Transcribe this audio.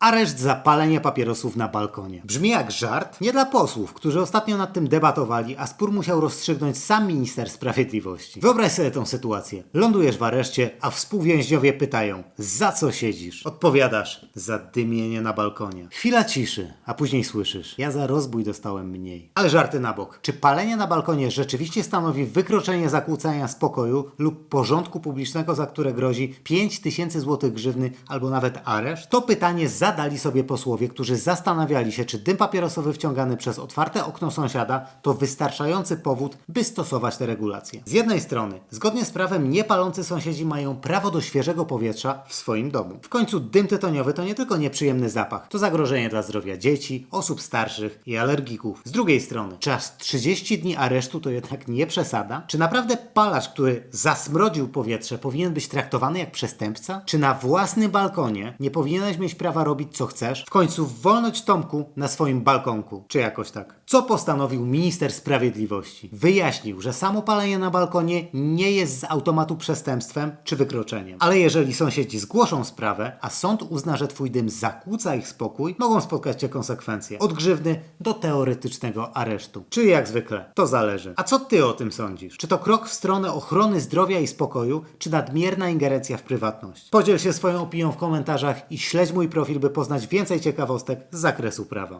Areszt za palenie papierosów na balkonie. Brzmi jak żart? Nie dla posłów, którzy ostatnio nad tym debatowali, a spór musiał rozstrzygnąć sam minister sprawiedliwości. Wyobraź sobie tą sytuację. Lądujesz w areszcie, a współwięźniowie pytają, za co siedzisz? Odpowiadasz, za dymienie na balkonie. Chwila ciszy, a później słyszysz, ja za rozbój dostałem mniej. Ale żarty na bok. Czy palenie na balkonie rzeczywiście stanowi wykroczenie zakłócania spokoju lub porządku publicznego, za które grozi 5000 zł grzywny albo nawet areszt? To pytanie zadali sobie posłowie, którzy zastanawiali się, czy dym papierosowy wciągany przez otwarte okno sąsiada to wystarczający powód, by stosować te regulacje. Z jednej strony, zgodnie z prawem niepalący sąsiedzi mają prawo do świeżego powietrza w swoim domu. W końcu dym tytoniowy to nie tylko nieprzyjemny zapach, to zagrożenie dla zdrowia dzieci, osób starszych i alergików. Z drugiej strony, czas 30 dni aresztu to jednak nie przesada? Czy naprawdę palacz, który zasmrodził powietrze, powinien być traktowany jak przestępca? Czy na własnym balkonie nie powinieneś mieć prawa robić co chcesz? W końcu wolność Tomku na swoim balkonku, czy jakoś tak. Co postanowił minister sprawiedliwości? Wyjaśnił, że samo palenie na balkonie nie jest z automatu przestępstwem czy wykroczeniem. Ale jeżeli sąsiedzi zgłoszą sprawę, a sąd uzna, że twój dym zakłóca ich spokój, mogą spotkać cię konsekwencje. Od grzywny do teoretycznego aresztu. Czy jak zwykle, to zależy. A co ty o tym sądzisz? Czy to krok w stronę ochrony zdrowia i spokoju, czy nadmierna ingerencja w prywatność? Podziel się swoją opinią w komentarzach i śledź mój profil, by poznać więcej ciekawostek z zakresu prawa.